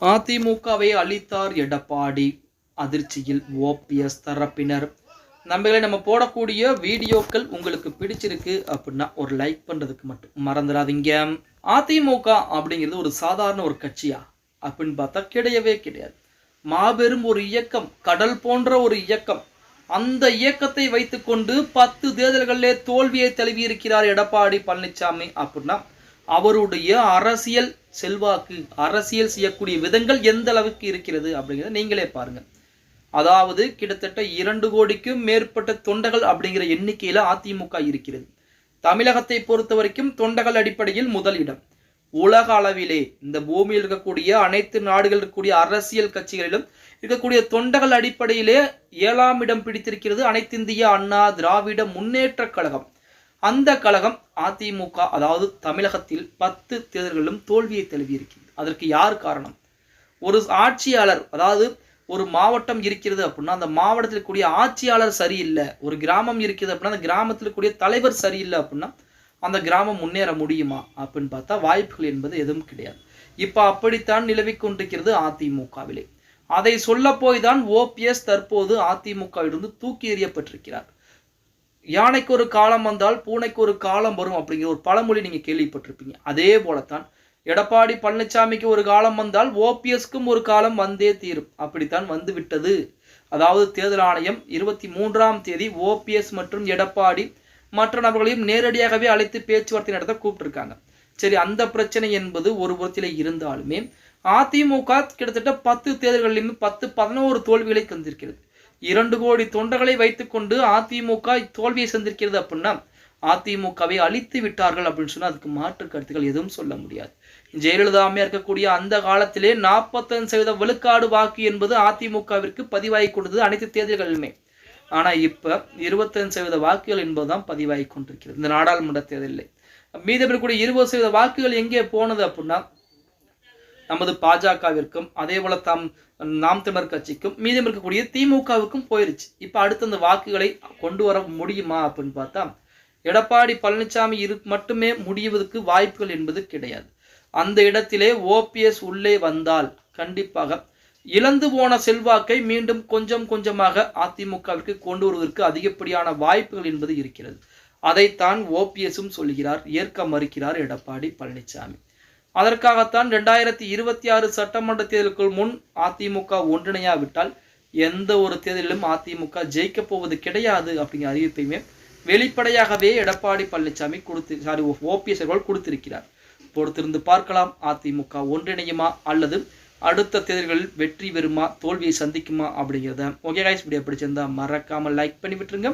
அதிமுகவை அளித்தார் எடப்பாடி. அதிர்ச்சியில் ஓபிஎஸ் தரப்பினர். நம்பளை நம்ம போடக்கூடிய வீடியோக்கள் உங்களுக்கு பிடிச்சிருக்கு அப்படின்னா ஒரு லைக் பண்ணுறதுக்கு மட்டும் மறந்துடாதீங்க. அதிமுக அப்படிங்கிறது ஒரு சாதாரண ஒரு கட்சியா? அப்படின்னு பார்த்தா கிடையவே கிடையாது. மாபெரும் ஒரு இயக்கம் கடல் போன்ற ஒரு இயக்கம். அந்த இயக்கத்தை வைத்துக்கொண்டு பத்து தேர்தல்களிலே தோல்வியை தழுவி இருக்கிறார் எடப்பாடி பழனிசாமி அப்படின்னா அவருடைய அரசியல் செல்வாக்கு அரசியல் செய்யக்கூடிய விதங்கள் எந்த அளவுக்கு இருக்கிறது அப்படிங்கிறத நீங்களே பாருங்கள் அதாவது கிட்டத்தட்ட இரண்டு கோடிக்கும் மேற்பட்ட தொண்டர்கள் அப்படிங்கிற எண்ணிக்கையில் அதிமுக இருக்கிறது. தமிழகத்தை பொறுத்த வரைக்கும் தொண்டர்கள் அடிப்படையில் முதலிடம் உலக அளவிலே இந்த பூமியில் இருக்கக்கூடிய அனைத்து நாடுகள் இருக்கக்கூடிய அரசியல் கட்சிகளிலும் இருக்கக்கூடிய தொண்டர்கள் அடிப்படையிலே ஏழாம் இடம் பிடித்திருக்கிறது அனைத்திந்திய அண்ணா திராவிட முன்னேற்ற கழகம். அந்த கழகம் அதிமுக அதாவது தமிழகத்தில் பத்து தேர்தல்களிலும் தோல்வியை தழுவியிருக்கிறது அதற்கு யார் காரணம்? ஒரு ஆட்சியாளர் அதாவது ஒரு மாவட்டம் இருக்கிறது அப்படின்னா அந்த மாவட்டத்தில் கூடிய ஆட்சியாளர் சரியில்லை ஒரு கிராமம் இருக்குது அப்படின்னா அந்த கிராமத்தில் கூடிய தலைவர் சரியில்லை அப்படின்னா அந்த கிராமம் முன்னேற முடியுமா அப்படின்னு பார்த்தா வாய்ப்புகள் என்பது எதுவும் கிடையாது. இப்போ அப்படித்தான் நிலவி கொண்டிருக்கிறது அதிமுகவிலே. அதை சொல்ல போய் தான் ஓபிஎஸ் தற்போது அதிமுகவிலிருந்து தூக்கி எறியப்பட்டிருக்கிறார். யானைக்கு ஒரு காலம் வந்தால் பூனைக்கு ஒரு காலம் வரும் அப்படிங்கிற ஒரு பழமொழி நீங்கள் கேள்விப்பட்டிருப்பீங்க. அதே போலத்தான் எடப்பாடி பழனிசாமிக்கு ஒரு காலம் வந்தால் ஓபிஎஸ்க்கும் ஒரு காலம் வந்தே தீரும். அப்படித்தான் வந்து விட்டது. அதாவது தேர்தல் ஆணையம் இருபத்தி மூன்றாம் தேதி ஓபிஎஸ் மற்றும் எடப்பாடி மற்ற நபர்களையும் நேரடியாகவே அழைத்து பேச்சுவார்த்தை நடத்த கூப்பிட்டுருக்காங்க. சரி அந்த பிரச்சனை என்பது ஒரு புறத்தில் இருந்தாலுமே அதிமுக கிட்டத்தட்ட பத்து தேர்தல்களிலுமே பத்து பதினோரு தோல்விகளை தந்திருக்கிறது. இரண்டு கோடி தொண்டர்களை வைத்துக்கொண்டு அதிமுக தோல்வியை சந்திருக்கிறது அப்படின்னா அதிமுகவை அழித்து விட்டார்கள் அப்படின்னு சொன்னால் அதுக்கு மாற்று கருத்துக்கள் எதுவும் சொல்ல முடியாது. ஜெயலலிதா இருக்கக்கூடிய அந்த காலத்திலே நாற்பத்தஞ்சு சதவீத விழுக்காடு வாக்கு என்பது அதிமுகவிற்கு பதிவாகி கொண்டது அனைத்து தேர்தல்களிலுமே. ஆனால் இப்போ இருபத்தஞ்சு சதவீத வாக்குகள் என்பதுதான் பதிவாகி கொண்டிருக்கிறது. இந்த நாடாளுமன்ற தேர்தலில். மீதம் இருக்கக்கூடிய இருபது சதவீத வாக்குகள் எங்கே போனது அப்படின்னா நமது பாஜகவிற்கும் அதே போல தாம் நாம் தமிழர் கட்சிக்கும் மீதம் இருக்கக்கூடிய திமுகவுக்கும் போயிருச்சு. இப்போ அடுத்து அந்த வாக்குகளை கொண்டு வர முடியுமா அப்படின்னு பார்த்தா எடப்பாடி பழனிசாமி இரு மட்டுமே முடிவதற்கு வாய்ப்புகள் என்பது கிடையாது. அந்த இடத்திலே ஓபிஎஸ் உள்ளே வந்தால் கண்டிப்பாக இழந்து போன செல்வாக்கை மீண்டும் கொஞ்சம் கொஞ்சமாக அதிமுகவிற்கு கொண்டு வருவதற்கு அதிகப்படியான வாய்ப்புகள் என்பது இருக்கிறது. அதைத்தான் ஓபிஎஸும் சொல்கிறார் ஏற்க மறுக்கிறார் எடப்பாடி பழனிசாமி அதற்காகத்தான் ரெண்டாயிரத்தி இருபத்தி ஆறு சட்டமன்ற தேர்தலுக்குள் முன் அதிமுக ஒன்றிணையாவிட்டால் எந்த ஒரு தேர்தலிலும் அதிமுக ஜெயிக்கப் போவது கிடையாது அப்படிங்கிற அறிவிப்பையுமே வெளிப்படையாகவே எடப்பாடி பழனிசாமி கொடுத்து சாரி ஓபிஎஸ் அவர்கள் கொடுத்திருக்கிறார். பொறுத்திருந்து பார்க்கலாம் அதிமுக ஒன்றிணையுமா அல்லது அடுத்த தேர்தல்களில் வெற்றி பெறுமா தோல்வியை சந்திக்குமா அப்படிங்கிறத. ஓகே காய்ஸ் வீடியோ பிடிச்சிருந்தா மறக்காமல் லைக் பண்ணி விட்டுருங்க.